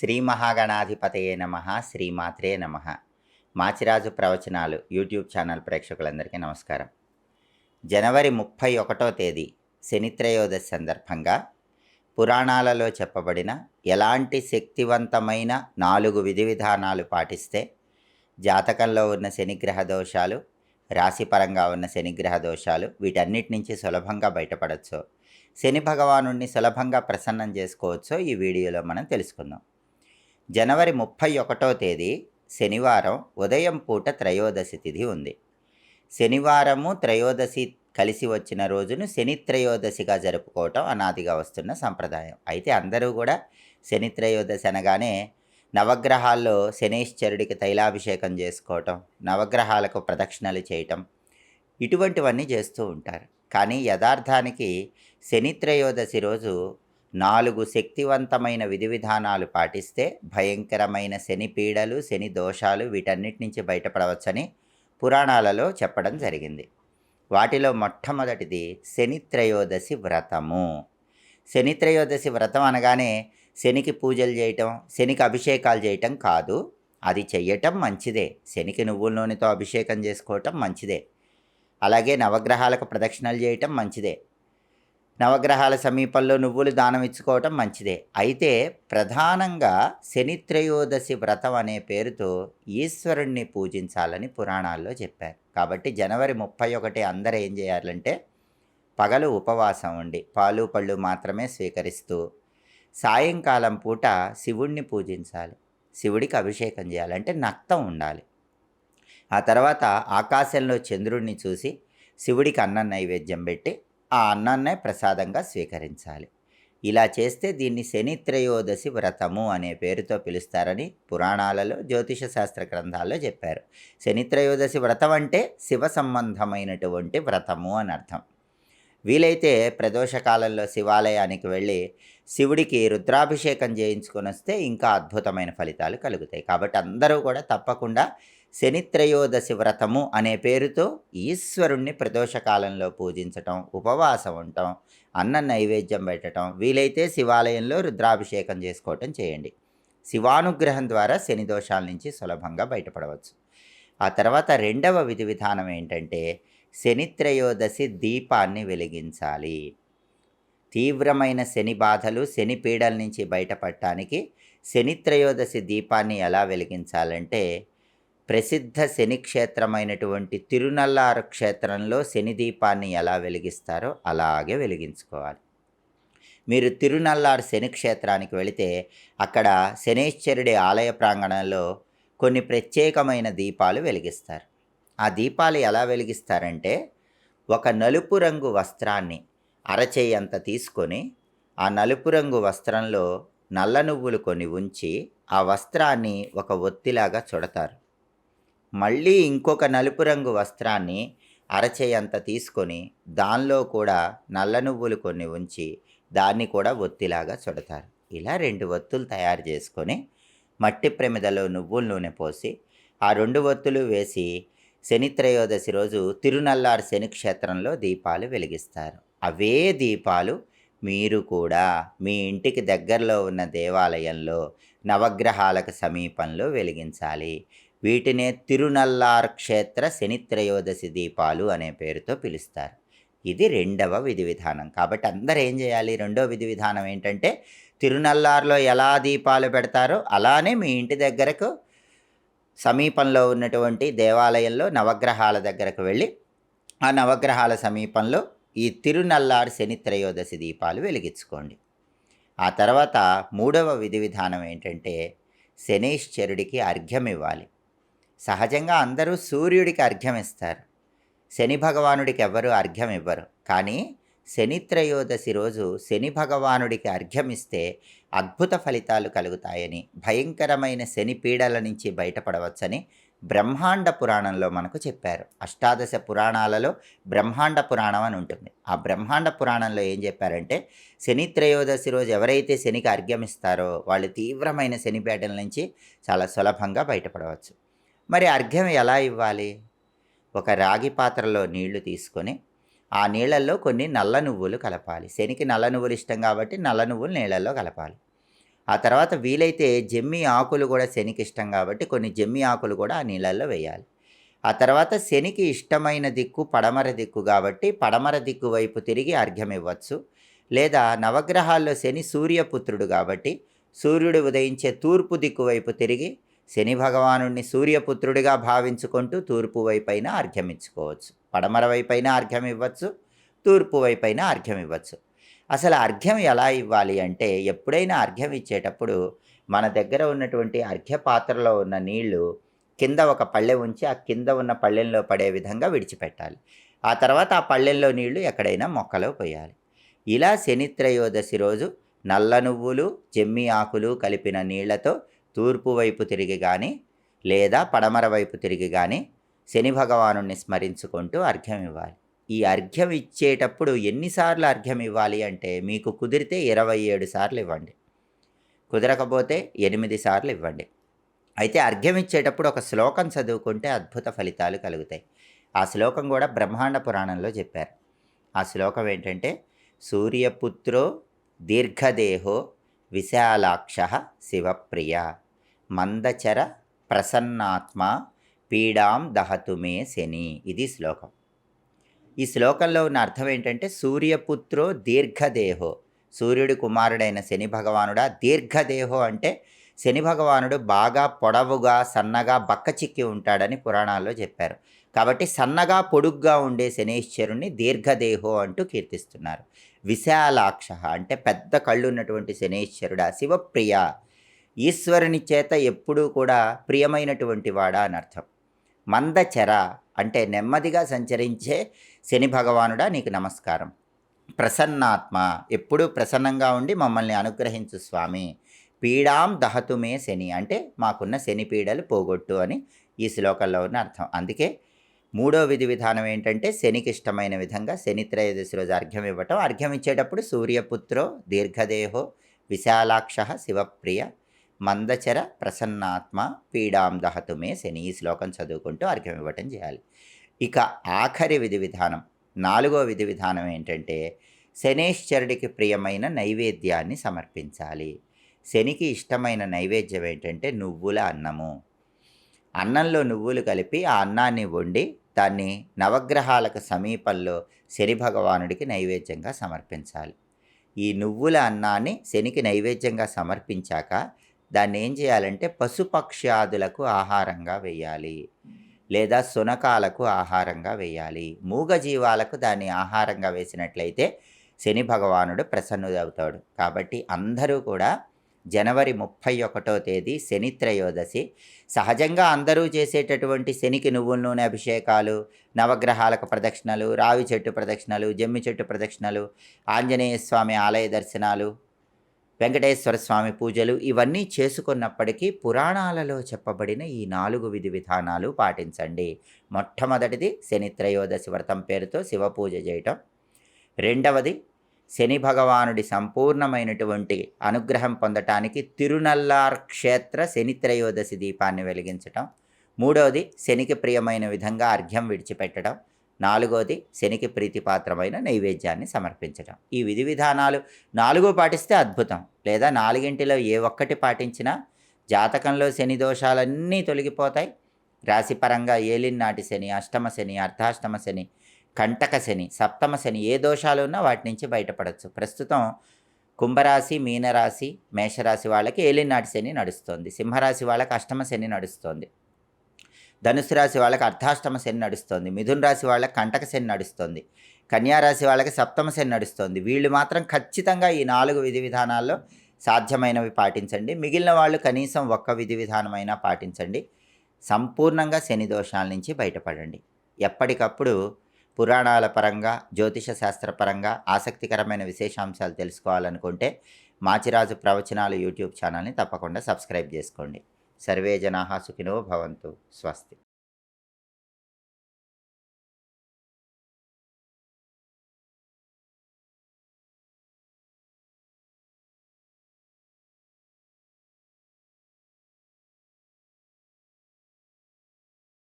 శ్రీ మహాగణాధిపతయే నమ శ్రీమాత్రే నమ. మాచిరాజు ప్రవచనాలు యూట్యూబ్ ఛానల్ ప్రేక్షకులందరికీ నమస్కారం. జనవరి ముప్పై ఒకటో తేదీ శనిత్రయోదశి సందర్భంగా పురాణాలలో చెప్పబడిన ఎలాంటి శక్తివంతమైన నాలుగు విధి విధానాలు పాటిస్తే జాతకంలో ఉన్న శనిగ్రహ దోషాలు రాశిపరంగా ఉన్న శనిగ్రహ దోషాలు వీటన్నిటి నుంచి సులభంగా బయటపడచ్చు శని భగవానుడిని సులభంగా ప్రసన్నం చేసుకోవచ్చో ఈ వీడియోలో మనం తెలుసుకుందాం. జనవరి ముప్పై ఒకటో తేదీ శనివారం ఉదయం పూట త్రయోదశి తిథి ఉంది. శనివారము త్రయోదశి కలిసి వచ్చిన రోజును శని త్రయోదశిగా జరుపుకోవటం అనాదిగా వస్తున్న సంప్రదాయం. అయితే అందరూ కూడా శని త్రయోదశి అనగానే నవగ్రహాల్లో శనేశ్వరుడికి తైలాభిషేకం చేసుకోవటం నవగ్రహాలకు ప్రదక్షిణలు చేయటం ఇటువంటివన్నీ చేస్తూ ఉంటారు. కానీ యథార్థానికి శని త్రయోదశి రోజు నాలుగు శక్తివంతమైన విధి విధానాలు పాటిస్తే భయంకరమైన శని పీడలు శని దోషాలు వీటన్నిటి నుంచి బయటపడవచ్చని పురాణాలలో చెప్పడం జరిగింది. వాటిలో మొట్టమొదటిది శని త్రయోదశి వ్రతము. శని త్రయోదశి వ్రతం అనగానే శనికి పూజలు చేయటం శనికి అభిషేకాలు చేయటం కాదు. అది చెయ్యటం మంచిదే. శనికి నువ్వుల నూనెతో అభిషేకం చేసుకోవటం మంచిదే. అలాగే నవగ్రహాలకు ప్రదక్షిణలు చేయటం మంచిదే. నవగ్రహాల సమీపంలో నువ్వులు దానం ఇచ్చుకోవటం మంచిదే. అయితే ప్రధానంగా శని త్రయోదశి వ్రతం అనే పేరుతో ఈశ్వరుణ్ణి పూజించాలని పురాణాల్లో చెప్పారు. కాబట్టి జనవరి ముప్పై ఒకటి అందరూ ఏం చేయాలంటే పగలు ఉపవాసం ఉండి పాలు పళ్ళు మాత్రమే స్వీకరిస్తూ సాయంకాలం పూట శివుణ్ణి పూజించాలి. శివుడికి అభిషేకం చేయాలంటే నక్తం ఉండాలి. ఆ తర్వాత ఆకాశంలో చంద్రుడిని చూసి శివుడికి అన్నం నైవేద్యం పెట్టి ఆ అన్నాన్నే ప్రసాదంగా స్వీకరించాలి. ఇలా చేస్తే దీన్ని శని త్రయోదశి వ్రతము అనే పేరుతో పిలుస్తారని పురాణాలలో జ్యోతిష శాస్త్ర గ్రంథాల్లో చెప్పారు. శని త్రయోదశి వ్రతం అంటే శివ సంబంధమైనటువంటి వ్రతము అని అర్థం. వీలైతే ప్రదోషకాలంలో శివాలయానికి వెళ్ళి శివుడికి రుద్రాభిషేకం చేయించుకొని వస్తే ఇంకా అద్భుతమైన ఫలితాలు కలుగుతాయి. కాబట్టి అందరూ కూడా తప్పకుండా శనిత్రయోదశి వ్రతము అనే పేరుతో ఈశ్వరుణ్ణి ప్రదోషకాలంలో పూజించటం ఉపవాసం ఉండటం అన్న నైవేద్యం పెట్టడం వీలైతే శివాలయంలో రుద్రాభిషేకం చేసుకోవటం చేయండి. శివానుగ్రహం ద్వారా శని దోషాల నుంచి సులభంగా బయటపడవచ్చు. ఆ తర్వాత రెండవ విధి విధానం ఏంటంటే శనిత్రయోదశి దీపాన్ని వెలిగించాలి. తీవ్రమైన శని బాధలు శని పీడల నుంచి బయటపడటానికి శనిత్రయోదశి దీపాన్ని ఎలా వెలిగించాలంటే ప్రసిద్ధ శని క్షేత్రమైనటువంటి తిరునల్లారు క్షేత్రంలో శని దీపాన్ని ఎలా వెలిగిస్తారో అలాగే వెలిగించుకోవాలి. మీరు తిరునల్లారు శని క్షేత్రానికి వెళితే అక్కడ శనేశ్వరుడి ఆలయ ప్రాంగణంలో కొన్ని ప్రత్యేకమైన దీపాలు వెలిగిస్తారు. ఆ దీపాలు ఎలా వెలిగిస్తారంటే ఒక నలుపు రంగు వస్త్రాన్ని అరచేయంత తీసుకొని ఆ నలుపు రంగు వస్త్రంలో నల్ల నువ్వులు కొన్ని ఉంచి ఆ వస్త్రాన్ని ఒక ఒత్తిలాగా చుడతారు. మళ్ళీ ఇంకొక నలుపు రంగు వస్త్రాన్ని అరచేయంత తీసుకొని దానిలో కూడా నల్ల నువ్వులు కొన్ని ఉంచి దాన్ని కూడా ఒత్తిలాగా చుడతారు. ఇలా రెండు ఒత్తులు తయారు చేసుకొని మట్టి ప్రమిదలో నువ్వుల నూనె పోసి ఆ రెండు ఒత్తులు వేసి శనిత్రయోదశి రోజు తిరునల్లారు శని క్షేత్రంలో దీపాలు వెలిగిస్తారు. అవే దీపాలు మీరు కూడా మీ ఇంటికి దగ్గరలో ఉన్న దేవాలయంలో నవగ్రహాలకు సమీపంలో వెలిగించాలి. వీటినే తిరునల్లార్ క్షేత్ర శనిత్రయోదశి దీపాలు అనే పేరుతో పిలుస్తారు. ఇది రెండవ విధి విధానం. కాబట్టి అందరూ ఏం చేయాలి? రెండో విధి విధానం ఏంటంటే తిరునల్లార్లో ఎలా దీపాలు పెడతారో అలానే మీ ఇంటి దగ్గరకు సమీపంలో ఉన్నటువంటి దేవాలయంలో నవగ్రహాల దగ్గరకు వెళ్ళి ఆ నవగ్రహాల సమీపంలో ఈ తిరునల్లారు శనిత్రయోదశి దీపాలు వెలిగించుకోండి. ఆ తర్వాత మూడవ విధి విధానం ఏంటంటే శనీశ్వరుడికి అర్ఘ్యం ఇవ్వాలి సహజంగా అందరూ సూర్యుడికి అర్ఘ్యమిస్తారు. శని భగవానుడికి ఎవ్వరూ అర్ఘ్యం ఇవ్వరు కానీ శనిత్రయోదశి రోజు శని భగవానుడికి అర్ఘ్యమిస్తే అద్భుత ఫలితాలు కలుగుతాయని భయంకరమైన శని పీడల నుంచి బయటపడవచ్చని బ్రహ్మాండ పురాణంలో మనకు చెప్పారు. అష్టాదశ పురాణాలలో బ్రహ్మాండ పురాణం అని ఉంటుంది. ఆ బ్రహ్మాండ పురాణంలో ఏం చెప్పారంటే శని త్రయోదశి రోజు ఎవరైతే శనికి అర్ఘ్యమిస్తారో వాళ్ళు తీవ్రమైన శని పీడల నుంచి చాలా సులభంగా బయటపడవచ్చు. మరి అర్ఘ్యం ఎలా ఇవ్వాలి? ఒక రాగి పాత్రలో నీళ్ళు తీసుకొని ఆ నీళ్ళల్లో కొన్ని నల్ల నువ్వులు కలపాలి. శనికి నల్ల నువ్వులు ఇష్టం కాబట్టి నల్ల నువ్వులు నీళ్ళల్లో కలపాలి. ఆ తర్వాత వీలైతే జమ్మి ఆకులు కూడా శనికి ఇష్టం కాబట్టి కొన్ని జమ్మి ఆకులు కూడా ఆ నీళ్ళల్లో వేయాలి. ఆ తర్వాత శనికి ఇష్టమైన దిక్కు పడమర దిక్కు కాబట్టి పడమర దిక్కు వైపు తిరిగి అర్ఘ్యం ఇవ్వచ్చు. లేదా నవగ్రహాల్లో శని సూర్యపుత్రుడు కాబట్టి సూర్యుడు ఉదయించే తూర్పు దిక్కు వైపు తిరిగి శని భగవానుడిని సూర్యపుత్రుడిగా భావించుకుంటూ తూర్పు వైపైన అర్ఘ్యమిచ్చుకోవచ్చు పడమర వైపైన అర్ఘ్యం ఇవ్వచ్చు తూర్పు వైపైన అర్ఘ్యం ఇవ్వచ్చు అసలు అర్ఘ్యం ఎలా ఇవ్వాలి అంటే ఎప్పుడైనా అర్ఘ్యం ఇచ్చేటప్పుడు మన దగ్గర ఉన్నటువంటి అర్ఘ్య పాత్రలో ఉన్న నీళ్ళు కింద ఒక పళ్ళె ఉంచి ఆ కింద ఉన్న పళ్ళెంలో పడే విధంగా విడిచిపెట్టాలి. ఆ తర్వాత ఆ పళ్ళెంలో నీళ్ళు ఎక్కడైనా మొక్కలో పోయాలి. ఇలా శనిత్రయోదశి రోజు నల్ల నువ్వులు జమ్మి ఆకులు కలిపిన నీళ్ళతో తూర్పు వైపు తిరిగి కానీ లేదా పడమర వైపు తిరిగి కానీ శని భగవాను స్మరించుకుంటూ అర్ఘ్యం ఇవ్వాలి. ఈ అర్ఘ్యం ఇచ్చేటప్పుడు ఎన్నిసార్లు అర్ఘ్యం ఇవ్వాలి అంటే మీకు కుదిరితే ఇరవై ఏడు సార్లు ఇవ్వండి. కుదరకపోతే ఎనిమిది సార్లు ఇవ్వండి. అయితే అర్ఘ్యం ఇచ్చేటప్పుడు ఒక శ్లోకం చదువుకుంటే అద్భుత ఫలితాలు కలుగుతాయి. ఆ శ్లోకం కూడా బ్రహ్మాండ పురాణంలో చెప్పారు. ఆ శ్లోకం ఏంటంటే సూర్యపుత్రో దీర్ఘదేహో విశాలాక్ష శివప్రియ. మందచర ప్రసన్నాత్మ పీడాం దహతు మే శని. ఇది శ్లోకం. ఈ శ్లోకంలో ఉన్న అర్థం ఏంటంటే సూర్యపుత్రో దీర్ఘదేహో. సూర్యుడి కుమారుడైన శని భగవానుడా దీర్ఘదేహో అంటే శని భగవానుడు బాగా పొడవుగా సన్నగా బక్క చిక్కి ఉంటాడని పురాణాల్లో చెప్పారు. కాబట్టి సన్నగా పొడుగ్గా ఉండే శనీశ్వరుణ్ణి దీర్ఘదేహో అంటూ కీర్తిస్తున్నారు. విశాలాక్ష అంటే పెద్ద కళ్ళు ఉన్నటువంటి శనేశ్వరుడా శివప్రియ. ఈశ్వరుని చేత ఎప్పుడూ కూడా ప్రియమైనటువంటి వాడా అని అర్థం. మందచర అంటే నెమ్మదిగా సంచరించే శని భగవానుడా నీకు నమస్కారం. ప్రసన్నాత్మ ఎప్పుడూ ప్రసన్నంగా ఉండి మమ్మల్ని అనుగ్రహించు స్వామి. పీడాం దహతుమే శని అంటే మాకున్న శని పీడలు పోగొట్టు అని ఈ శ్లోకంలో ఉన్న అర్థం. అందుకే మూడో విధి విధానం ఏంటంటే శనికి ఇష్టమైన విధంగా శని త్రయోదశి రోజు అర్ఘ్యం ఇవ్వటం. అర్ఘ్యం ఇచ్చేటప్పుడు సూర్యపుత్రో దీర్ఘదేహో విశాలాక్ష శివప్రియ మందచర ప్రసన్నాత్మ పీడాం దహతుమే శని ఈ శ్లోకం చదువుకుంటూ అర్ఘ్యం ఇవ్వటం చేయాలి. ఇక ఆఖరి విధి విధానం నాలుగో విధి విధానం ఏంటంటే శనేశ్వరుడికి ప్రియమైన నైవేద్యాన్ని సమర్పించాలి. శనికి ఇష్టమైన నైవేద్యం ఏంటంటే నువ్వుల అన్నము. అన్నంలో నువ్వులు కలిపి ఆ అన్నాన్ని వండి దాన్ని నవగ్రహాలకు సమీపంలో శని భగవానుడికి నైవేద్యంగా సమర్పించాలి. ఈ నువ్వుల అన్నాన్ని శనికి నైవేద్యంగా సమర్పించాక దాన్ని ఏం చేయాలంటే పశుపక్ష్యాదులకు ఆహారంగా వేయాలి. లేదా సునకాలకు ఆహారంగా వేయాలి. మూగజీవాలకు దాన్ని ఆహారంగా వేసినట్లయితే శని భగవానుడు ప్రసన్నుడవుతాడు. కాబట్టి అందరూ కూడా జనవరి ముప్పై ఒకటో తేదీ శని త్రయోదశి. సహజంగా అందరూ చేసేటటువంటి శనికి నువ్వుల నూనె అభిషేకాలు నవగ్రహాలకు ప్రదక్షిణలు రావి చెట్టు ప్రదక్షిణలు జమ్మి చెట్టు ప్రదక్షిణలు ఆంజనేయ స్వామి ఆలయ దర్శనాలు వెంకటేశ్వర స్వామి పూజలు ఇవన్నీ చేసుకున్నప్పటికీ పురాణాలలో చెప్పబడిన ఈ నాలుగు విధి విధానాలు పాటించండి. మొట్టమొదటిది శని త్రయోదశి వ్రతం పేరుతో శివ పూజ చేయటం. రెండవది శని భగవానుడి సంపూర్ణమైనటువంటి అనుగ్రహం పొందటానికి తిరునల్లార్ క్షేత్ర శని త్రయోదశి దీపాన్ని వెలిగించటం. మూడవది శనికి ప్రియమైన విధంగా అర్ఘ్యం విడిచిపెట్టడం నాలుగోది శనికి ప్రీతిపాత్రమైన నైవేద్యాన్ని సమర్పించడం ఈ విధి విధానాలు నాలుగో పాటిస్తే అద్భుతం. లేదా నాలుగింటిలో ఏ ఒక్కటి పాటించినా జాతకంలో శని దోషాలన్నీ తొలగిపోతాయి. రాశిపరంగా ఏలినాటి శని అష్టమ శని అర్ధాష్టమ శని కంటక శని సప్తమ శని ఏ దోషాలు ఉన్నా వాటి నుంచి బయటపడవచ్చు ప్రస్తుతం కుంభరాశి మీనరాశి మేషరాశి వాళ్ళకి ఏలినాటి శని నడుస్తుంది. సింహరాశి వాళ్ళకి అష్టమ శని నడుస్తుంది. ధనుసు రాశి వాళ్ళకి అర్ధాష్టమ శని నడుస్తుంది. మిథున రాశి వాళ్ళకి కంటక శని నడుస్తుంది. కన్యారాశి వాళ్ళకి సప్తమ శని నడుస్తుంది. వీళ్ళు మాత్రం ఖచ్చితంగా ఈ నాలుగు విధి విధానాల్లో సాధ్యమైనవి పాటించండి. మిగిలిన వాళ్ళు కనీసం ఒక్క విధి విధానమైనా పాటించండి. సంపూర్ణంగా శని దోషాల నుంచి బయటపడండి. ఎప్పటికప్పుడు పురాణాల పరంగా జ్యోతిష శాస్త్రపరంగా ఆసక్తికరమైన విశేషాంశాలు తెలుసుకోవాలనుకుంటే మాచిరాజు ప్రవచనాలు యూట్యూబ్ ఛానల్ని తప్పకుండా సబ్స్క్రైబ్ చేసుకోండి. సర్వే జనా సుఖినో భవంతు. స్వస్తి.